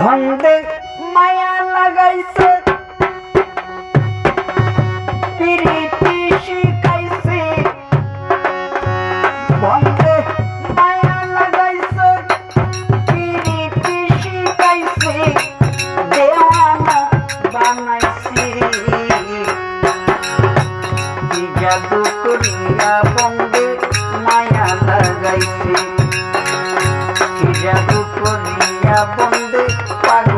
ভন্দে মায়া লাগাইছে। প্রীতি শিখাইছে। ভন্দে মায়া লাগাইছে। প্রীতি শিখাইছে। দেওয়ানা বানাইছে। জাদু করিয়া বন্দে মায়া লাগাইছে। জাদু করিয়া বন্দে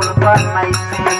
পাগল বানাইছে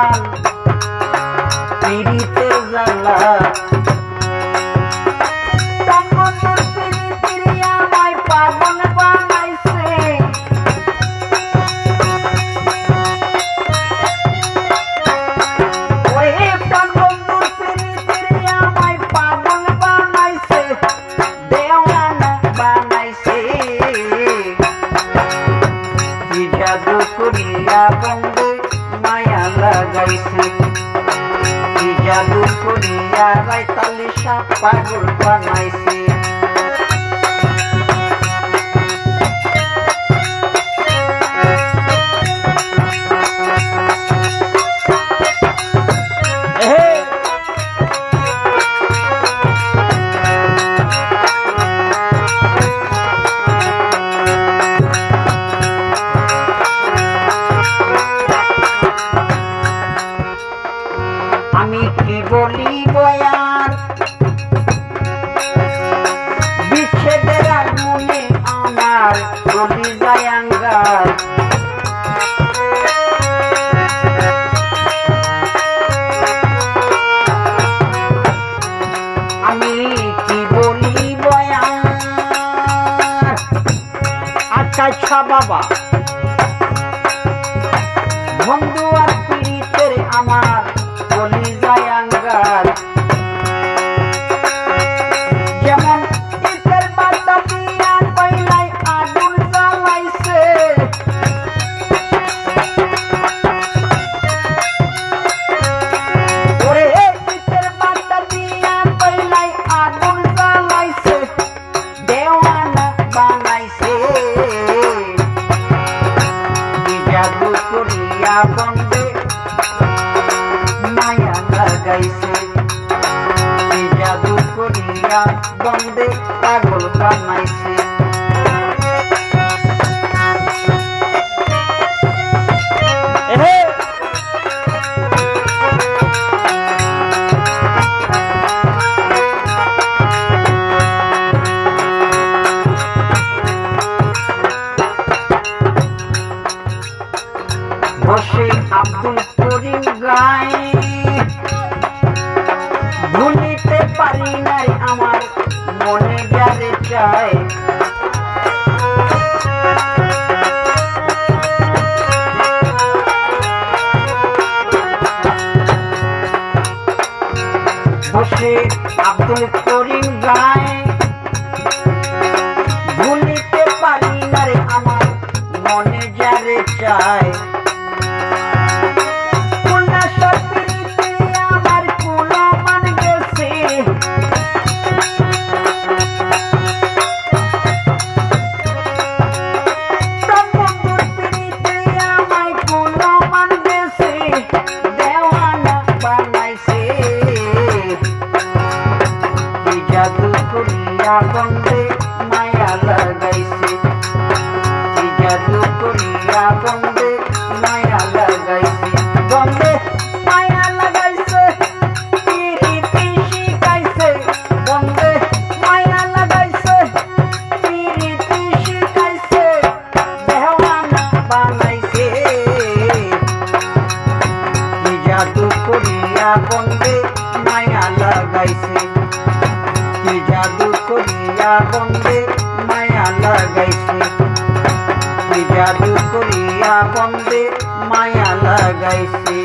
দয়াল পিড়িতে জ্বালা তঙ্গনের বানাইছে। আচ্ছা বাবা। বন্দে। মায়া লাগাইছে জাদু করিয়া বন্দে পাগল বানাইছে। গায়ে ভুলিতে পারি নাই আমার মনে যারে চায় বসে আব্দুল করিম গায়ে। ভুলিতে পারি না রে আমার মনে যারে চায় করিয়া বন্দে মায়া লাগাইছে। কি জাদু করিয়া বন্দে মায়া লাগাইছে। কি জাদু করিয়া বন্দে মায়া লাগাইছে।